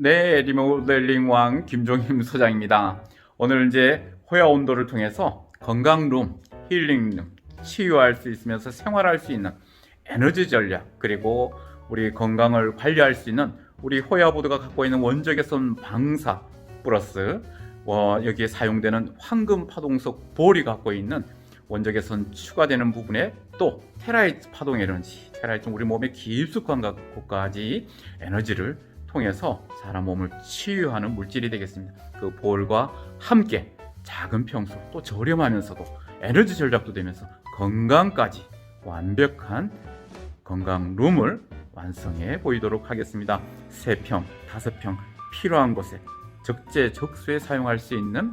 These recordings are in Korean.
네, 리모델링 왕 김종임 소장입니다. 오늘 이제 호야 온도를 통해서 건강룸, 힐링룸, 치유할 수 있으면서 생활할 수 있는 에너지 전략 그리고 우리 건강을 관리할 수 있는 우리 호야 보드가 갖고 있는 원적외선 방사 플러스 어, 여기에 사용되는 황금 파동석 볼이 갖고 있는 원적외선 추가되는 부분에 또 테라이트 파동 에너지, 테라이트 우리 몸의 깊숙한 곳까지 에너지를 통해서 사람 몸을 치유하는 물질이 되겠습니다. 그 볼과 함께 작은 평수 또 저렴하면서도 에너지 절약도 되면서 건강까지 완벽한 건강 룸을 완성해 보이도록 하겠습니다. 세 평, 다섯 평 필요한 곳에 적재적소에 사용할 수 있는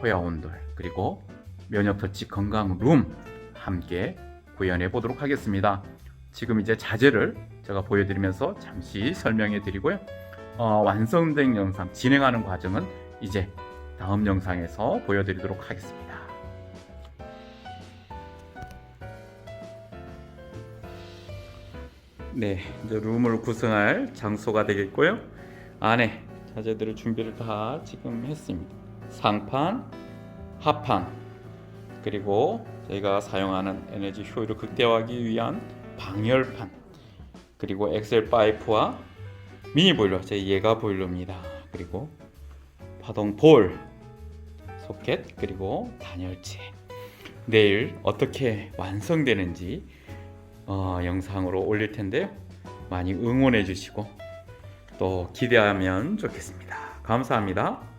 호야 온돌 그리고 면역 터치 건강 룸 함께 구현해 보도록 하겠습니다. 지금 이제 자재를 제가 보여드리면서 잠시 설명해 드리고요. 어, 완성된 영상 진행하는 과정은 이제 다음 영상에서 보여드리도록 하겠습니다. 네, 이제 룸을 구성할 장소가 되겠고요. 안에 자재들을 준비를 다 지금 했습니다. 상판, 하판, 그리고 저희가 사용하는 에너지 효율을 극대화하기 위한 방열판, 그리고 엑셀 파이프와 미니 보일러, 제 예가 보일러입니다. 그리고 파동 볼, 소켓, 그리고 단열재. 내일 어떻게 완성되는지 어, 영상으로 올릴 텐데요. 많이 응원해 주시고 또 기대하면 좋겠습니다. 감사합니다.